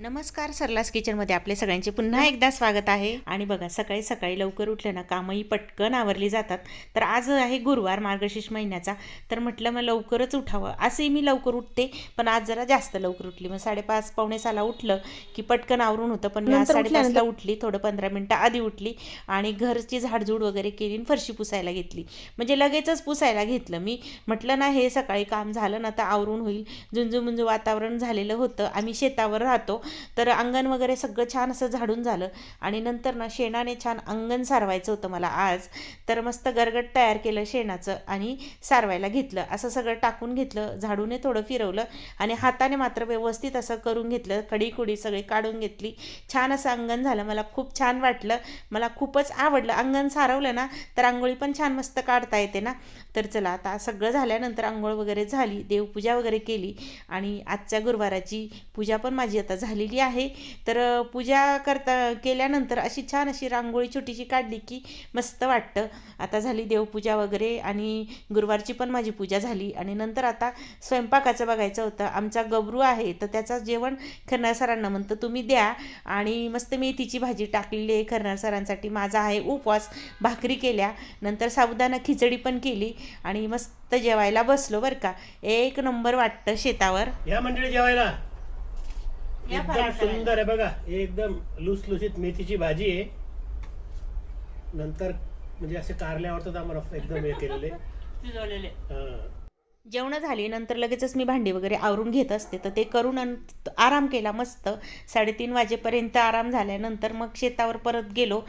नमस्कार सरलास किचनमध्ये आपले सगळ्यांचे पुन्हा एकदा स्वागत आहे. आणि बघा सकाळी सकाळी लवकर उठलं ना कामही पटकन आवरली जातात. तर आज आहे गुरुवार मार्गशीर्ष महिन्याचा. तर म्हटलं मग लवकरच उठावं. असंही मी लवकर उठते पण आज जरा जास्त लवकर उठली. मग साडेपाच पावणे साला उठलं की पटकन आवरून होतं पण मी आज साडेपाचला उठली थोडं पंधरा मिनटं आधी उठली आणि घरची झाडझूड वगैरे केली आणि फरशी पुसायला घेतली. म्हणजे लगेचच पुसायला घेतलं मी. म्हटलं ना हे सकाळी काम झालं ना तर आवरून होईल. झुंजू मुंजू वातावरण झालेलं होतं. आम्ही शेतावर राहतो. तर अंगण वगैरे सगळं छान असं झाडून झालं. आणि नंतर ना शेणाने छान अंगण सारवायचं होतं मला आज. तर मस्त गरगट तयार केलं शेणाचं आणि सारवायला घेतलं. असं सगळं टाकून घेतलं झाडूने थोडं फिरवलं आणि हाताने मात्र व्यवस्थित असं करून घेतलं. खडीकुडी सगळी काढून घेतली. छान असं अंगण झालं. मला खूप छान वाटलं. मला खूपच आवडलं. अंगण सारवलं ना तर आंघोळी पण छान मस्त काढता येते ना. तर चला आता सगळं झाल्यानंतर आंघोळ वगैरे झाली. देवपूजा वगैरे केली. आणि आजच्या गुरुवाराची पूजा पण माझी आता झाली. झालेली आहे. तर पूजा करता केल्यानंतर अशी छान अशी रांगोळी छोटीशी काढली की मस्त वाटतं. आता झाली देवपूजा वगैरे आणि गुरुवारची पण माझी पूजा झाली. आणि नंतर आता स्वयंपाकाचं बघायचं होतं. आमचा गबरू आहे तर त्याचं जेवण खरणार सरांना म्हणतं तुम्ही द्या. आणि मस्त मेथीची भाजी टाकलेली आहे खरणार सरांसाठी. माझा आहे उपवास भाकरी केल्या. नंतर साबुदाणा खिचडी पण केली. आणि मस्त जेवायला बसलो बरं का. एक नंबर वाटतं शेतावर. या मंडळी जेवायला. एकदम. सुंदर आहे बघा. एकदम लुसलुसीत मेथीची भाजी आहे. नंतर म्हणजे असे कारल्यावर आम्हाला. एकदम हे केलेले. जेवणं झाली नंतर लगेचच मी भांडी वगैरे आवरून घेत असते. तर ते करून आराम केला मस्त. साडेतीन वाजेपर्यंत आराम झाल्यानंतर मग शेतावर परत गेलो.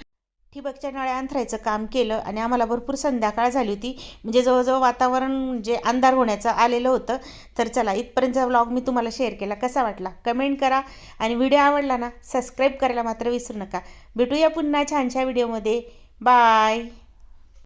ठिबकच्या नळ्या अंथरायचं काम केलं आणि आम्हाला भरपूर संध्याकाळ झाली होती. म्हणजे जवळजवळ वातावरण म्हणजे अंधार होण्याचं आलेलं होतं. तर चला इथपर्यंतचा व्लॉग मी तुम्हाला शेअर केला. कसा वाटला? कमेंट करा आणि व्हिडिओ आवडला ना सबस्क्राईब करायला मात्र विसरू नका. भेटूया पुन्हा छानशा व्हिडिओमध्ये बाय